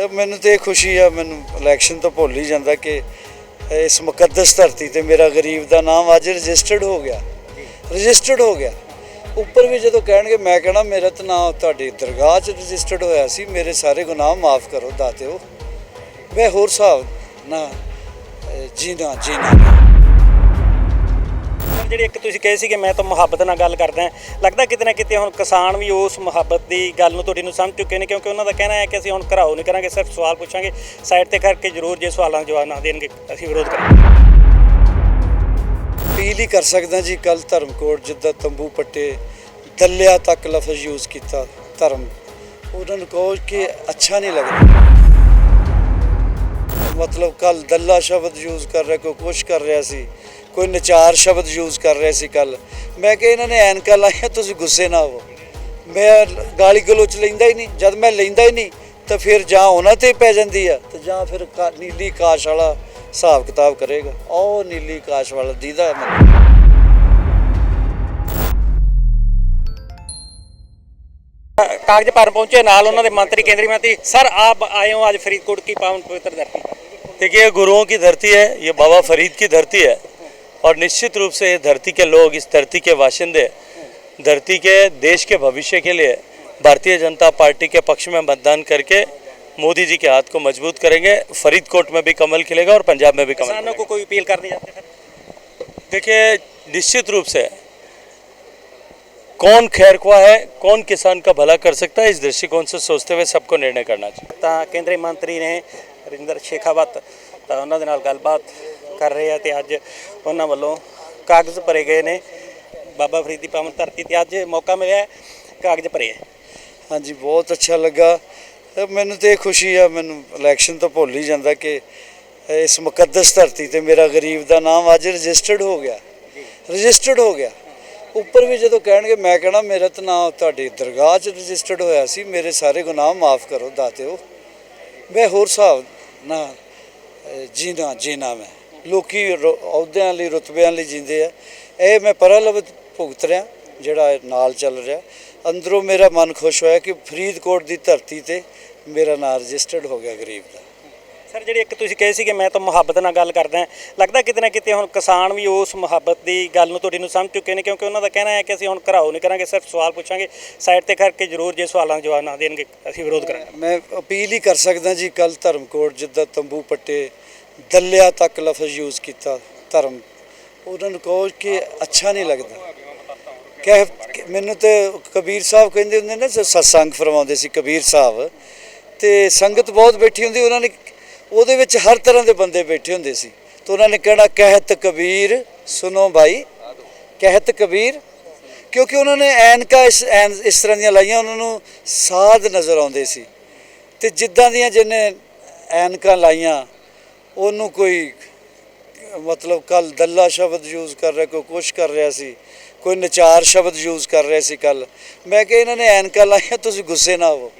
ਤੇ ਮੈਨੂੰ ਤੇ ਇਹ ਖੁਸ਼ੀ ਆ ਮੈਨੂੰ ਇਲੈਕਸ਼ਨ ਤੋਂ ਭੁੱਲ ਹੀ ਜਾਂਦਾ ਕਿ ਇਸ ਮੁਕੱਦਸ ਧਰਤੀ ਤੇ ਮੇਰਾ ਗਰੀਬ ਦਾ ਨਾਮ ਅੱਜ ਰਜਿਸਟਰਡ ਹੋ ਗਿਆ। ਰਜਿਸਟਰਡ ਹੋ ਗਿਆ। ਉੱਪਰ ਵੀ ਜਦੋਂ ਕਹਿਣਗੇ ਮੈਂ ਕਹਿਣਾ ਮੇਰਾ ਤਾਂ ਨਾਮ ਤੁਹਾਡੀ ਦਰਗਾਹ 'ਚ ਰਜਿਸਟਰਡ ਹੋਇਆ ਸੀ ਮੇਰੇ ਸਾਰੇ ਗੁਨਾਹ ਮਾਫ ਕਰੋ ਦਾਤਿਓ। ਮੈਂ ਹੋਰ ਹਿਸਾਬ ਨਾ ਅਹ, ਜੀਣਾ ਜੀਣਾ। ਸਰ ਜਿਹੜੇ ਇੱਕ ਤੁਸੀਂ ਕਹੇ ਸੀ ਕਿ ਮੈਂ ਤਾਂ ਮੁਹੱਬਤ ਨਾਲ ਗੱਲ ਕਰਦਾ ਲੱਗਦਾ ਕਿਤੇ ਨਾ ਕਿਤੇ ਹੁਣ ਕਿਸਾਨ ਵੀ ਉਸ ਮੁਹੱਬਤ ਦੀ ਗੱਲ ਨੂੰ ਤੁਹਾਡੀ ਨੂੰ ਸਮਝ ਚੁੱਕੇ ਨੇ, ਕਿਉਂਕਿ ਉਹਨਾਂ ਦਾ ਕਹਿਣਾ ਹੈ ਕਿ ਅਸੀਂ ਹੁਣ ਘਰਾਓ ਨਹੀਂ ਕਰਾਂਗੇ, ਸਿਰਫ ਸਵਾਲ ਪੁੱਛਾਂਗੇ। ਸਾਈਡ ਤੇ ਕਰਕੇ ਜ਼ਰੂਰ ਜੇ ਸਵਾਲਾਂ ਦਾ ਜਵਾਬ ਨਾ ਦੇਣਗੇ, ਅਸੀਂ ਵਿਰੋਧ ਕਰਾਂਗੇ। ਅਪੀਲ ਹੀ ਕਰ ਸਕਦਾ ਜੀ ਕੱਲ ਧਰਮਕੋਟ ਜਿੱਦਾਂ ਤੰਬੂ ਪੱਟੇ ਦੱਲਿਆ ਤੱਕ ਲਫ਼ਜ਼ ਯੂਜ਼ ਕੀਤਾ ਧਰਮ। ਉਹਨਾਂ ਨੂੰ ਕਹੋ ਕਿ ਅੱਛਾ ਨਹੀਂ ਲੱਗਦਾ। ਮਤਲਬ ਕੱਲ ਦੱਲਾ ਸ਼ਬਦ ਯੂਜ਼ ਕਰ ਰਿਹਾ, ਕੋਈ ਕੁਛ ਕਰ ਰਿਹਾ ਸੀ, ਕੋਈ ਨਚਾਰ ਸ਼ਬਦ ਯੂਜ਼ ਕਰ ਰਿਹਾ ਸੀ ਕੱਲ। ਮੈਂ ਕਿ ਇਹਨਾਂ ਨੇ ਐਨਕਾਂ ਲਾਇਆ, ਤੁਸੀਂ ਗੁੱਸੇ ਨਾ ਹੋਵੋ। ਮੈਂ ਗਾਲੀ ਗਲੋਚ ਲੈਂਦਾ ਹੀ ਨਹੀਂ, ਜਦ ਮੈਂ ਲੈਂਦਾ ਹੀ ਨਹੀਂ, ਤਾਂ ਫਿਰ ਜਾਂ ਉਹਨਾਂ ਤੇ ਪੈ ਜਾਂਦੀ ਆ, ਤੇ ਜਾਂ ਫਿਰ ਨੀਲੀ ਕਾਸ਼ ਵਾਲਾ ਹਿਸਾਬ ਕਿਤਾਬ ਕਰੇਗਾ। ਉਹ ਨੀਲੀ ਕਾਸ਼ ਵਾਲਾ ਦੀਦਾ ਮੈਨੂੰ। ਕਾਗਜ਼ ਭਰਨ ਪਹੁੰਚੇ, ਨਾਲ ਉਹਨਾਂ ਦੇ ਮੰਤਰੀ, ਕੇਂਦਰੀ ਮੰਤਰੀ। ਸਰ, ਆਪ ਆਏ ਹੋ ਅੱਜ ਫਰੀਦਕੋਟ, ਕੀ ਪਾਵਨ ਪਵਿੱਤਰ ਧਰਤੀ? देखिए ये गुरुओं की धरती है ये बाबा फरीद की धरती है। और निश्चित रूप से ये धरती के लोग इस धरती के वाशिंदे धरती के देश के भविष्य के लिए भारतीय जनता पार्टी के पक्ष में मतदान करके मोदी जी के हाथ को मज़बूत करेंगे। फरीदकोट में भी कमल खिलेगा और पंजाब में भी कमल किसानों को कोई अपील करनी चाहते देखिए निश्चित रूप से कौन खैर खुआ है कौन किसान का भला कर सकता है इस दृष्टिकोण से सोचते हुए सबको निर्णय करना चाहिए। केंद्रीय मंत्री ने ਨੇ ਰਿੰਦਰ ਸ਼ੇਖਾਵਤ ਤਾਂ ਉਹਨਾਂ ਦੇ ਨਾਲ ਗੱਲਬਾਤ ਕਰ ਰਹੇ ਆ ਤੇ ਅੱਜ ਉਹਨਾਂ ਵੱਲੋਂ ਕਾਗਜ਼ ਭਰੇ ਗਏ ਨੇ। ਬਾਬਾ ਫਰੀਦ ਦੀ ਪਾਵਨ ਧਰਤੀ ਤੇ ਅੱਜ ਮੌਕਾ ਮਿਲਿਆ ਕਾਗਜ਼ ਭਰੇ ਹਾਂਜੀ ਬਹੁਤ ਅੱਛਾ ਲੱਗਾ। ਮੈਨੂੰ ਤੇ ਖੁਸ਼ੀ ਆ ਮੈਨੂੰ ਇਲੈਕਸ਼ਨ ਤੋਂ ਭੁੱਲ ਹੀ ਜਾਂਦਾ ਕਿ ਇਸ ਮੁਕੱਦਸ ਧਰਤੀ ਤੇ ਮੇਰਾ ਗਰੀਬ ਦਾ ਨਾਮ ਅੱਜ ਰਜਿਸਟਰਡ ਹੋ ਗਿਆ। ਰਜਿਸਟਰਡ ਹੋ ਗਿਆ। ਉੱਪਰ ਵੀ ਜਦੋਂ ਕਹਿਣਗੇ ਮੈਂ ਕਹਿਣਾ ਮੇਰਾ ਤਾਂ ਨਾਮ ਤੁਹਾਡੀ ਦਰਗਾਹ 'ਚ ਰਜਿਸਟਰਡ ਹੋਇਆ ਸੀ। ਮੇਰੇ ਸਾਰੇ ਗੁਨਾਹ ਮਾਫ ਕਰੋ ਦਾਤਿਓ। ਮੈਂ ਹੋਰ ਹਿਸਾਬ ਨਾ ਜੀਣਾ ਜੀਣਾ ਮੈਂ। ਲੋਕੀ ਰੁ- ਅਹੁਦਿਆਂ ਲਈ, ਰੁਤਬਿਆਂ ਲਈ ਜਿੰਦੇ ਆ। ਇਹ ਮੈਂ ਪਰਲਵ ਭੁਗਤ ਰਿਹਾ, ਜਿਹੜਾ ਨਾਲ ਚੱਲ ਰਿਹਾ। ਅੰਦਰੋਂ ਮੇਰਾ ਮਨ ਖੁਸ਼ ਹੋਇਆ ਕਿ ਫਰੀਦਕੋਟ ਦੀ ਧਰਤੀ ਤੇ ਮੇਰਾ ਨਾਮ ਰਜਿਸਟਰਡ ਹੋ ਗਿਆ ਗਰੀਬ ਦਾ। ਸਰ, ਜਿਹੜੀ ਇੱਕ ਤੁਸੀਂ ਕਹੇ ਸੀ ਕਿ ਮੈਂ ਤਾਂ ਮੁਹੱਬਤ ਨਾਲ ਗੱਲ ਕਰਦਾ ਲੱਗਦਾ ਕਿਤੇ ਨਾ ਕਿਤੇ ਹੁਣ ਕਿਸਾਨ ਵੀ ਉਸ ਮੁਹੱਬਤ ਦੀ ਗੱਲ ਨੂੰ ਤੁਹਾਡੀ ਨੂੰ ਸਮਝ ਚੁੱਕੇ ਨੇ, ਕਿਉਂਕਿ ਉਹਨਾਂ ਦਾ ਕਹਿਣਾ ਹੈ ਕਿ ਅਸੀਂ ਹੁਣ ਘਰਾਓ ਨਹੀਂ ਕਰਾਂਗੇ, ਸਿਰਫ ਸਵਾਲ ਪੁੱਛਾਂਗੇ। ਸਾਈਡ ਤੇ ਕਰਕੇ ਜ਼ਰੂਰ ਜੇ ਸਵਾਲਾਂ ਦਾ ਜਵਾਬ ਨਾ ਦੇਣਗੇ, ਅਸੀਂ ਵਿਰੋਧ ਕਰਾਂਗੇ। ਮੈਂ ਅਪੀਲ ਹੀ ਕਰ ਸਕਦਾ ਜੀ ਕੱਲ ਧਰਮਕੋਟ ਜਿੱਦਾਂ ਤੰਬੂ ਪੱਟੇ ਦੱਲਿਆ ਤੱਕ ਲਫ਼ਜ਼ ਯੂਜ਼ ਕੀਤਾ ਧਰਮ, ਉਹਨਾਂ ਨੂੰ ਕਹੋ ਕਿ ਅੱਛਾ ਨਹੀਂ ਲੱਗਦਾ। ਕਹਿ ਮੈਨੂੰ ਤੇ ਕਬੀਰ ਸਾਹਿਬ ਕਹਿੰਦੇ ਹੁੰਦੇ ਨੇ ਸਤਸੰਗ ਫਰਮਾਉਂਦੇ ਸੀ ਕਬੀਰ ਸਾਹਿਬ, ਤੇ ਸੰਗਤ ਬਹੁਤ ਬੈਠੀ ਹੁੰਦੀ, ਉਹਨਾਂ ਨੇ ਉਹਦੇ ਵਿੱਚ ਹਰ ਤਰ੍ਹਾਂ ਦੇ ਬੰਦੇ ਬੈਠੇ ਹੁੰਦੇ ਸੀ ਤੇ ਉਹਨਾਂ ਨੇ ਕਹਿਣਾ, ਕਹਿਤ ਕਬੀਰ ਸੁਨੋ ਭਾਈ, ਕਹਿਤ ਕਬੀਰ। ਕਿਉਂਕਿ ਉਹਨਾਂ ਨੇ ਐਨਕਾਂ ਇਸ, ਐਨ, ਇਸ ਤਰ੍ਹਾਂ ਦੀਆਂ ਲਾਈਆਂ, ਉਹਨਾਂ ਨੂੰ ਸਾਧ ਨਜ਼ਰ ਆਉਂਦੇ ਸੀ। ਤੇ ਜਿੱਦਾਂ ਦੀਆਂ ਜਿਹਨੇ ਐਨਕਾਂ ਲਾਈਆਂ, ਉਹਨੂੰ ਕੋਈ ਮਤਲਬ ਕੱਲ ਦੱਲਾ ਸ਼ਬਦ ਯੂਜ਼ ਕਰ ਰਿਹਾ, ਕੋਈ ਕੁਛ ਕਰ ਰਿਹਾ ਸੀ, ਕੋਈ ਨਚਾਰ ਸ਼ਬਦ ਯੂਜ਼ ਕਰ ਰਿਹਾ ਸੀ ਕੱਲ। ਮੈਂ ਕਿ ਇਹਨਾਂ ਨੇ ਐਨਕਾਂ ਲਾਈਆਂ, ਤੁਸੀਂ ਗੁੱਸੇ ਨਾ ਹੋਵੋ।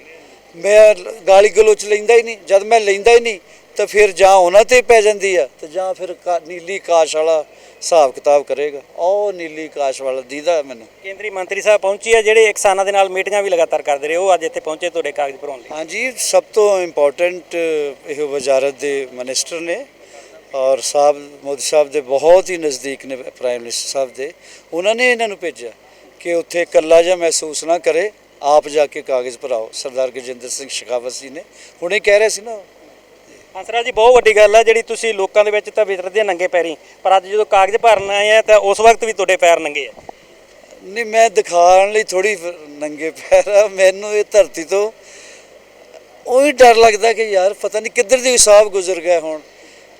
ਮੈਂ ਗਾਲੀ ਗਲੋਚ ਲੈਂਦਾ ਹੀ ਨਹੀਂ। ਜਦ ਮੈਂ ਲੈਂਦਾ ਹੀ ਨਹੀਂ ਤਾਂ ਫਿਰ ਜਾਂ ਉਹਨਾਂ ਤੇ ਪੈ ਜਾਂਦੀ ਆ ਤੇ ਜਾਂ ਫਿਰ ਨੀਲੀ ਕਾਸ਼ ਵਾਲਾ ਹਿਸਾਬ ਕਿਤਾਬ ਕਰੇਗਾ। ਉਹ ਨੀਲੀ ਕਾਸ਼ ਵਾਲਾ ਦੀਦਾ ਮੈਨੂੰ। ਕੇਂਦਰੀ ਮੰਤਰੀ ਸਾਹਿਬ ਪਹੁੰਚੀ ਹੈ ਜਿਹੜੇ ਕਿਸਾਨਾਂ ਦੇ ਨਾਲ ਮੀਟਿੰਗਾਂ ਵੀ ਲਗਾਤਾਰ ਕਰਦੇ ਰਹੇ ਉਹ ਅੱਜ ਇੱਥੇ ਪਹੁੰਚੇ ਤੁਹਾਡੇ ਕਾਗਜ਼ ਭਰਾਉਣ ਲਈ। ਹਾਂਜੀ ਸਭ ਤੋਂ ਇੰਪੋਰਟੈਂਟ ਇਹ ਵਜ਼ਾਰਤ ਦੇ ਮਿਨਿਸਟਰ ਨੇ ਔਰ ਸਾਹਿਬ ਮੋਦੀ ਸਾਹਿਬ ਦੇ ਬਹੁਤ ਹੀ ਨਜ਼ਦੀਕ ਨੇ ਪ੍ਰਾਈਮ ਮਿਨਿਸਟਰ ਸਾਹਿਬ ਦੇ। ਉਹਨਾਂ ਨੇ ਇਹਨਾਂ ਨੂੰ ਭੇਜਿਆ ਕਿ ਉੱਥੇ ਇਕੱਲਾ ਜਿਹਾ ਮਹਿਸੂਸ ਨਾ ਕਰੇ ਆਪ ਜਾ ਕੇ ਕਾਗਜ਼ ਭਰਾਓ। ਸਰਦਾਰ ਗਜਿੰਦਰ ਸਿੰਘ ਸ਼ਿਕਾਵਤ ਜੀ ਨੇ। ਹੁਣੇ ਕਹਿ ਰਹੇ ਸੀ ਨਾ ਹੰਸਰਾਜ ਜੀ, ਬਹੁਤ ਵੱਡੀ ਗੱਲ ਹੈ ਜਿਹੜੀ ਤੁਸੀਂ ਲੋਕਾਂ ਦੇ ਵਿੱਚ ਤਾਂ ਵਿਚਰਦੇ ਨੰਗੇ ਪੈਰੀ, ਪਰ ਅੱਜ ਜਦੋਂ ਕਾਗਜ਼ ਭਰਨ ਆਏ ਆ, ਤਾਂ ਉਸ ਵਕਤ ਵੀ ਤੁਹਾਡੇ ਪੈਰ ਨੰਗੇ ਆ। ਨਹੀਂ, ਮੈਂ ਦਿਖਾਉਣ ਲਈ ਥੋੜੀ ਨੰਗੇ ਪੈਰ ਆ, ਮੈਨੂੰ ਇਹ ਧਰਤੀ ਤੋਂ ਉਹੀ ਡਰ ਲੱਗਦਾ ਕਿ ਯਾਰ, ਪਤਾ ਨਹੀਂ ਕਿੱਧਰ ਦੀ ਹਿਸਾਬ ਗੁਜ਼ਰ ਗਿਆ ਹੁਣ।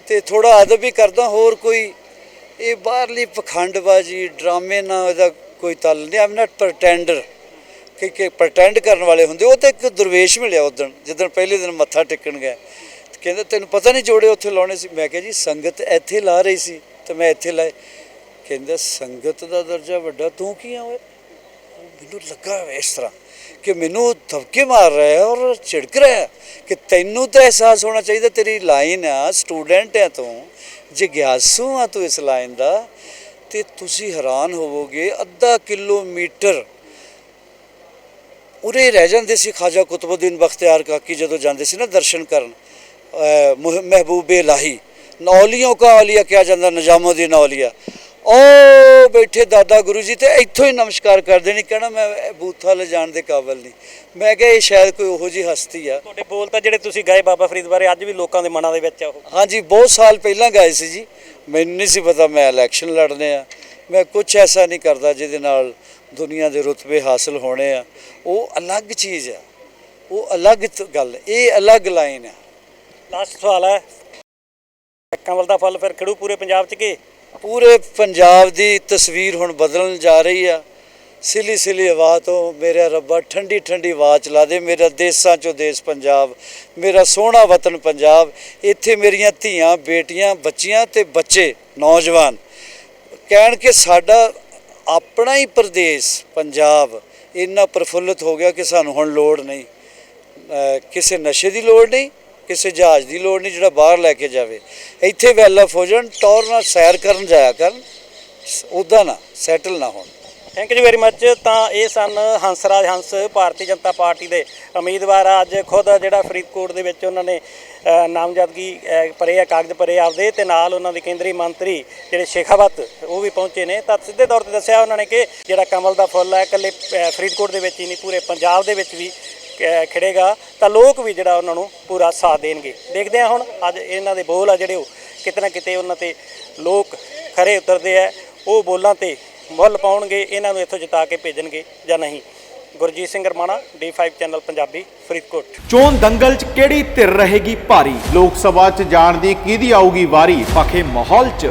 ਤੇ ਥੋੜਾ ਅਦਬ ਵੀ ਕਰਦਾ, ਹੋਰ ਕੋਈ ਇਹ ਬਾਹਰਲੀ ਪਖੰਡਬਾਜੀ, ਡਰਾਮੇ ਨਾਲ ਇਹਦਾ ਕੋਈ ਤਲ ਨਹੀਂ। ਆਮ ਨਾਟ ਪ੍ਰਟੈਂਡਰ ਕਿ ਕਿ ਪ੍ਰਟੈਂਡ ਕਰਨ ਵਾਲੇ ਹੁੰਦੇ, ਉਹ ਤਾਂ ਇੱਕ ਦਰਵੇਸ਼ ਮਿਲਿਆ ਉਦਣ ਜਿੱਦਣ ਪਹਿਲੇ ਦਿਨ ਮੱਥਾ ਟੇਕਣ ਗਿਆ ਕਹਿੰਦਾ, ਤੈਨੂੰ ਪਤਾ ਨਹੀਂ ਜੋੜੇ ਉੱਥੇ ਲਾਉਣੇ ਸੀ? ਮੈਂ ਕਿਹਾ, ਜੀ, ਸੰਗਤ ਇੱਥੇ ਲਾ ਰਹੀ ਸੀ, ਤੇ ਮੈਂ ਇੱਥੇ ਲਾਏ। ਕਹਿੰਦਾ, ਸੰਗਤ ਦਾ ਦਰਜਾ ਵੱਡਾ, ਤੂੰ ਕੀ ਆ ਓਏ? ਮੈਨੂੰ ਲੱਗਾ ਇਸ ਤਰ੍ਹਾਂ ਕਿ ਮੈਨੂੰ ਧੱਕੇ ਮਾਰ ਰਿਹਾ ਹੈ ਔਰ ਝਿੜਕ ਰਿਹਾ ਹੈ ਕਿ ਤੈਨੂੰ ਤਾਂ ਅਹਿਸਾਸ ਹੋਣਾ ਚਾਹੀਦਾ, ਤੇਰੀ ਲਾਈਨ ਆ, ਸਟੂਡੈਂਟ ਹੈ ਤੂੰ, ਜਿਗਿਆਸੂ ਆ ਤੂੰ ਇਸ ਲਾਈਨ ਦਾ, ਤੇ ਤੁਸੀਂ ਹੈਰਾਨ ਹੋਵੋਗੇ, ਅੱਧਾ ਕਿਲੋਮੀਟਰ ਉਰੇ ਰਹਿ ਜਾਂਦੇ ਸੀ ਖਾਜਾ ਕੁਤਬਉদ্দিਨ ਬਖਤਿਆਰ ਕਾਕੀ ਜਦੋਂ ਜਾਂਦੇ ਸੀ ਨਾ ਦਰਸ਼ਨ ਕਰਨ। ਮਹਿਬੂਬ ਇਲਾਹੀ ਨੌਲੀਆਂ ਕਾ ਔਲੀਆ ਕਿਹਾ ਜਾਂਦਾ ਨਿਜ਼ਾਮੁਦੀਨ ਔਲੀਆ ਉਹ ਬੈਠੇ ਦਾਦਾ ਗੁਰੂ ਜੀ ਤੇ ਇੱਥੋਂ ਹੀ ਨਮਸਕਾਰ ਕਰਦੇ ਨਹੀਂ ਕਹਿਣਾ ਮੈਂ ਬੂਥਾ ਲੈ ਜਾਣ ਦੇ ਕਾਬਲ ਨਹੀਂ। ਮੈਂ ਕਿਹਾ ਇਹ ਸ਼ਾਇਦ ਕੋਈ ਉਹੋ ਜੀ ਹਸਤੀ ਆ। ਤੁਹਾਡੇ ਬੋਲ ਤਾਂ ਜਿਹੜੇ ਤੁਸੀਂ ਗਾਏ ਬਾਬਾ ਫਰੀਦ ਬਾਰੇ ਅੱਜ ਵੀ ਲੋਕਾਂ ਦੇ ਮਨਾਂ ਦੇ ਵਿੱਚ ਆ ਉਹ। ਹਾਂਜੀ ਬਹੁਤ ਸਾਲ ਪਹਿਲਾਂ ਗਏ ਸੀ ਜੀ। ਮੈਨੂੰ ਨਹੀਂ ਸੀ ਪਤਾ ਮੈਂ ਇਲੈਕਸ਼ਨ ਲੜਨੇ ਆ। ਮੈਂ ਕੁਝ ਐਸਾ ਨਹੀਂ ਕਰਦਾ ਜਿਹਦੇ ਨਾਲ ਦੁਨੀਆ ਦੇ ਰੁਤਬੇ ਹਾਸਲ ਹੋਣੇ ਆ। ਉਹ ਅਲੱਗ ਚੀਜ਼ ਆ। ਉਹ ਅਲੱਗ ਗੱਲ ਇਹ ਅਲੱਗ ਲਾਈਨ ਆ। ਲਾਸਟ ਸਵਾਲ ਹੈ। ਕਮਲ ਦਾ ਫੁੱਲ ਫਿਰ ਖੜੂ ਪੂਰੇ ਪੰਜਾਬ 'ਚ ਕਿ? ਪੂਰੇ ਪੰਜਾਬ ਦੀ ਤਸਵੀਰ ਹੁਣ ਬਦਲਣ ਜਾ ਰਹੀ ਆ। ਸਿਲੀ ਸਿਲੀ ਆਵਾਜ਼ ਤੋਂ ਮੇਰਾ ਰੱਬਾ ਠੰਡੀ ਠੰਡੀ ਆਵਾਜ਼ ਚਲਾ ਦੇ। ਮੇਰਾ ਦੇਸਾਂ ਚੋਂ ਦੇਸ ਪੰਜਾਬ, ਮੇਰਾ ਸੋਹਣਾ ਵਤਨ ਪੰਜਾਬ। ਇੱਥੇ ਮੇਰੀਆਂ ਧੀਆਂ, ਬੇਟੀਆਂ, ਬੱਚੀਆਂ ਤੇ ਬੱਚੇ, ਨੌਜਵਾਨ। ਕਹਿਣ ਕਿ ਸਾਡਾ ਆਪਣਾ ਹੀ ਪ੍ਰਦੇਸ਼ ਪੰਜਾਬ ਇੰਨਾ ਪ੍ਰਫੁੱਲਤ ਹੋ ਗਿਆ ਕਿ ਸਾਨੂੰ ਹੁਣ ਲੋੜ ਨਹੀਂ। ਕਿਸੇ ਨਸ਼ੇ ਦੀ ਲੋੜ ਨਹੀਂ ਕਿਸੇ ਜਹਾਜ਼ ਦੀ ਲੋੜ ਨਹੀਂ ਜਿਹੜਾ ਬਾਹਰ ਲੈ ਕੇ ਜਾਵੇ। ਇੱਥੇ ਵੈਲਫ ਹੋ ਜਾਣ, ਟੌਰ ਨਾਲ ਸੈਰ ਕਰਨ ਜਾਇਆ ਕਰਨ ਉਦਾਂ ਨਾ ਸੈਟਲ ਨਾ ਹੋਣ। ਥੈਂਕ ਯੂ ਵੈਰੀ ਮੱਚ ਤਾਂ ਇਹ ਸਨ ਹੰਸਰਾਜ ਹੰਸ, ਭਾਰਤੀ ਜਨਤਾ ਪਾਰਟੀ ਦੇ ਉਮੀਦਵਾਰ। ਆ। ਅੱਜ ਖੁਦ ਜਿਹੜਾ ਫਰੀਦਕੋਟ ਦੇ ਵਿੱਚ ਉਹਨਾਂ ਨੇ ਨਾਮਜ਼ਦਗੀ ਪਰੇ ਆ, ਕਾਗਜ਼ ਭਰੇ ਆਪਦੇ ਤੇ ਨਾਲ ਉਹਨਾਂ ਦੇ ਕੇਂਦਰੀ ਮੰਤਰੀ ਜਿਹੜੇ ਸ਼ੇਖਾਵਤ, ਉਹ ਵੀ ਪਹੁੰਚੇ ਨੇ। ਤਾਂ ਸਿੱਧੇ ਤੌਰ ਤੇ ਦੱਸਿਆ ਉਹਨਾਂ ਨੇ ਕਿ ਜਿਹੜਾ ਕਮਲ ਦਾ ਫੁੱਲ ਹੈ, ਇਕੱਲੇ ਫਰੀਦਕੋਟ ਦੇ ਵਿੱਚ ਹੀ ਨਹੀਂ, ਪੂਰੇ ਪੰਜਾਬ ਦੇ ਵਿੱਚ ਵੀ ਖਿੜੇਗਾ, ਤਾਂ ਲੋਕ ਵੀ ਜਿਹੜਾ ਉਹਨਾਂ ਨੂੰ ਪੂਰਾ ਸਾਥ ਦੇਣਗੇ। ਦੇਖਦੇ ਹਾਂ ਹੁਣ, ਅੱਜ ਇਹਨਾਂ ਦੇ ਬੋਲ ਆ ਜਿਹੜੇ ਉਹ, ਕਿਤੇ ਨਾ ਕਿਤੇ ਉਹਨਾਂ ਤੇ ਲੋਕ ਖਰੇ ਉਤਰਦੇ ਆ, ਉਹ ਬੋਲਾਂ ਤੇ ਮੁੱਲ ਪਾਉਣਗੇ, ਇਹਨਾਂ ਨੂੰ ਇੱਥੋਂ ਜਿਤਾ ਕੇ ਭੇਜਣਗੇ ਜਾਂ ਨਹੀਂ। Gurjeet Singh Ramana D5 channel Punjabi, Faridkot. ਚੋਣ ਦੰਗਲ 'ਚ ਕਿਹੜੀ ਧਿਰ ਰਹੇਗੀ ਭਾਰੀ? ਲੋਕ ਸਭਾ 'ਚ ਜਾਣ ਦੀ ਕਿਹਦੀ ਆਊਗੀ ਵਾਰੀ? ਪਖੇ ਮਾਹੌਲ 'ਚ।